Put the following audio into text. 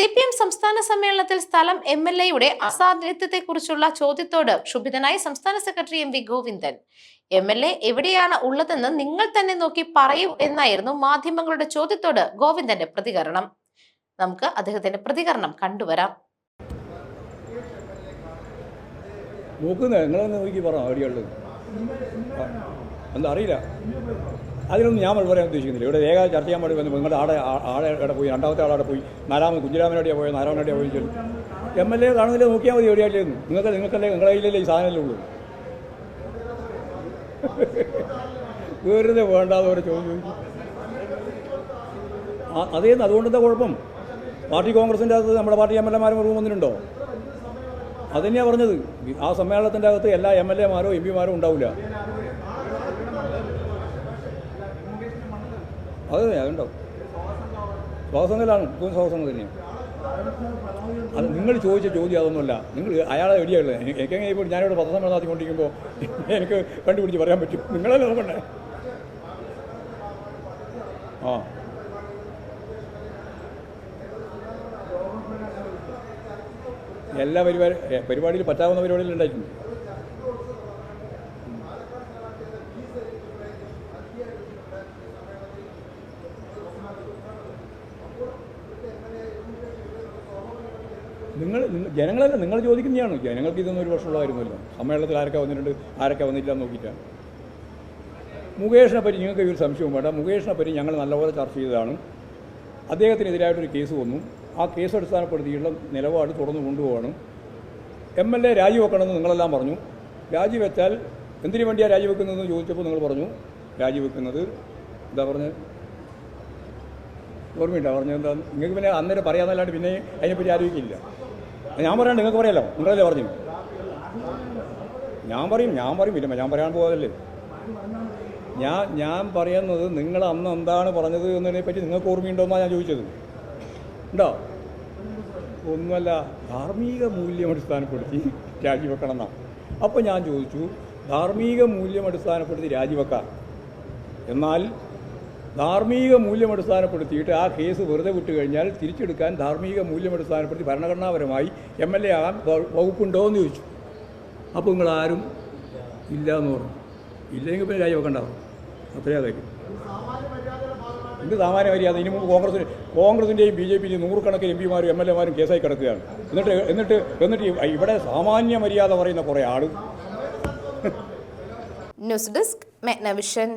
C P M സംസ്ഥാന സമ്മേളനത്തിൽ സ്ഥലം എം എൽ എയുടെ അസാന്നിധ്യത്തെക്കുറിച്ചുള്ള ചോദ്യത്തോട് ക്ഷുഭിതനായി സംസ്ഥാന secretary M V Govindan. M L A എവിടെയാണ് ഉള്ളതെന്ന് നിങ്ങൾ തന്നെ നോക്കി പറയൂ എന്നായിരുന്നു മാധ്യമങ്ങളുടെ ചോദ്യത്തോട് ഗോവിന്ദന്റെ പ്രതികരണം. നമുക്ക് അദ്ദേഹത്തിന്റെ പ്രതികരണം കണ്ടുവരാം. നോക്കുന്ന നിങ്ങളൊന്ന് നോക്കി പറ അവിടെയുള്ളത് എന്താ അറിയില്ല. അതിനൊന്നും ഞാൻ പറയാൻ ഉദ്ദേശിക്കുന്നില്ല. ഇവിടെ രേഖ ചർച്ച ചെയ്യാൻ വേണ്ടി വന്നു നിങ്ങളുടെ ആടെ ആടെ പോയി രണ്ടാമത്തെ ആളവിടെ പോയി. നാലാമത് കുഞ്ഞിരാമനോടെയാണ് പോയത്? നാരായണോടെയാണ് പോയി ചൊല്ലി എം എൽ എ കാണുന്നില്ല നോക്കിയാൽ മതി എവിടെയായിട്ടായിരുന്നു നിങ്ങൾക്ക് നിങ്ങൾക്കല്ലേ നിങ്ങളുടെ കയ്യിലല്ലേ ഈ സാധനമല്ലേ ഉള്ളൂ. വേറെ വേണ്ടാതെ ഒരു ചോദ്യം അതേന്ന് അതുകൊണ്ടെന്താ കുഴപ്പം? പാർട്ടി കോൺഗ്രസിന്റെ അകത്ത് നമ്മുടെ പാർട്ടി എം എൽ എമാരും റൂം വന്നിട്ടുണ്ടോ? അതുതന്നെയാണ് പറഞ്ഞത്. ആ സമ്മേളനത്തിന്റെ അകത്ത് എല്ലാ എം എൽ എമാരോ എം പിമാരോ ഉണ്ടാവില്ല. അത് അതുണ്ടാവും ശ്വാസങ്ങളാണ് ഇപ്പം ശ്വാസങ്ങൾ തന്നെയാണ് അത് നിങ്ങൾ ചോദിച്ച ചോദ്യം അതൊന്നുമല്ല. നിങ്ങൾ അയാളെ എവിടെയുള്ളത് എനിക്കെങ്ങനെ ഇപ്പോൾ ഞാനിവിടെ പത്രസമ്മേളനം നടത്തിക്കൊണ്ടിരിക്കുമ്പോൾ എനിക്ക് കണ്ടുപിടിച്ച് പറയാൻ പറ്റും. നിങ്ങളല്ലേ നോക്കണ്ടേ? ആ. എല്ലാ പരിപാടി പരിപാടിയിൽ പറ്റാവുന്ന പരിപാടിയിൽ ഉണ്ടായിട്ടുണ്ട്. നിങ്ങൾ ജനങ്ങളല്ല നിങ്ങൾ ചോദിക്കുന്നതാണ്. ജനങ്ങൾക്ക് ഇതൊന്നും ഒരു വർഷമുള്ള കാര്യമൊന്നുമില്ല. സമ്മേളനത്തിൽ ആരൊക്കെ വന്നിട്ടുണ്ട് ആരൊക്കെ വന്നിട്ടില്ല നോക്കിയിട്ടാണ് മുകേഷിനെ പറ്റി നിങ്ങൾക്ക് ഒരു സംശയവും വേണ്ട. മുകേഷിനെ പറ്റി ഞങ്ങൾ നല്ലപോലെ ചർച്ച ചെയ്തതാണ്. അദ്ദേഹത്തിനെതിരായിട്ടൊരു കേസ് വന്നു. ആ കേസ് അടിസ്ഥാനപ്പെടുത്തിയുള്ള നിലപാട് തുടർന്ന് കൊണ്ടുപോകണം എം എൽ എ രാജിവെക്കണമെന്ന് നിങ്ങളെല്ലാം പറഞ്ഞു. രാജിവെച്ചാൽ എന്തിനു വേണ്ടിയാണ് രാജിവെക്കുന്നതെന്ന് ചോദിച്ചപ്പോൾ നിങ്ങൾ പറഞ്ഞു. രാജിവെക്കുന്നത് എന്താ പറഞ്ഞത് ഓർമ്മയുണ്ടോ? പറഞ്ഞത് എന്താ? നിങ്ങൾക്ക് പിന്നെ അന്നേരം പറയാമെന്നല്ലാണ്ട് പിന്നെ അതിനെപ്പറ്റി ആലോചിക്കില്ല. ഞാൻ പറയാം നിങ്ങൾക്ക് പറയാലോ? നിങ്ങളല്ലേ പറഞ്ഞു? ഞാൻ പറയും ഞാൻ പറയും ഇല്ല ഞാൻ പറയാൻ പോകാതല്ലേ ഞാൻ ഞാൻ പറയുന്നത് നിങ്ങൾ അന്ന് എന്താണ് പറഞ്ഞത് എന്നതിനെ പറ്റി നിങ്ങൾക്ക് ഓർമ്മയുണ്ടോന്നാണ് ഞാൻ ചോദിച്ചത്. ഉണ്ടോ? ഒന്നുമല്ല ധാർമ്മിക മൂല്യം അടിസ്ഥാനപ്പെടുത്തി രാജിവെക്കണം എന്നാണ് അപ്പോൾ ഞാൻ ചോദിച്ചു ധാർമ്മിക മൂല്യം അടിസ്ഥാനപ്പെടുത്തി രാജിവെക്കാം. എന്നാൽ ധാർമ്മിക മൂല്യം അടിസ്ഥാനപ്പെടുത്തിയിട്ട് ആ കേസ് വെറുതെ വിട്ടു കഴിഞ്ഞാൽ തിരിച്ചെടുക്കാൻ ധാർമ്മിക മൂല്യം അടിസ്ഥാനപ്പെടുത്തി ഭരണഘടനാപരമായി എം എൽ എ ആകാൻ വകുപ്പുണ്ടോ എന്ന് ചോദിച്ചു. അപ്പോൾ നിങ്ങൾ ആരും ഇല്ല എന്ന് പറഞ്ഞു. ഇല്ലെങ്കിൽ പിന്നെ രാജിവെക്കണ്ടാവും അത്രയാ കാര്യം ഇത് സാമാന്യ മര്യാദ? ഇനി മുമ്പ് കോൺഗ്രസിന് കോൺഗ്രസിന്റെയും ബി ജെ പിന്റെയും നൂറുകണക്കിന് എം പിമാരും എം എൽ എമാരും കേസായി കിടക്കുകയാണ്. എന്നിട്ട് എന്നിട്ട് എന്നിട്ട് ഇവിടെ സാമാന്യ മര്യാദ പറയുന്ന കുറേ ആൾ ന്യൂസ് ഡെസ്ക് മെഗ്നവിഷൻ.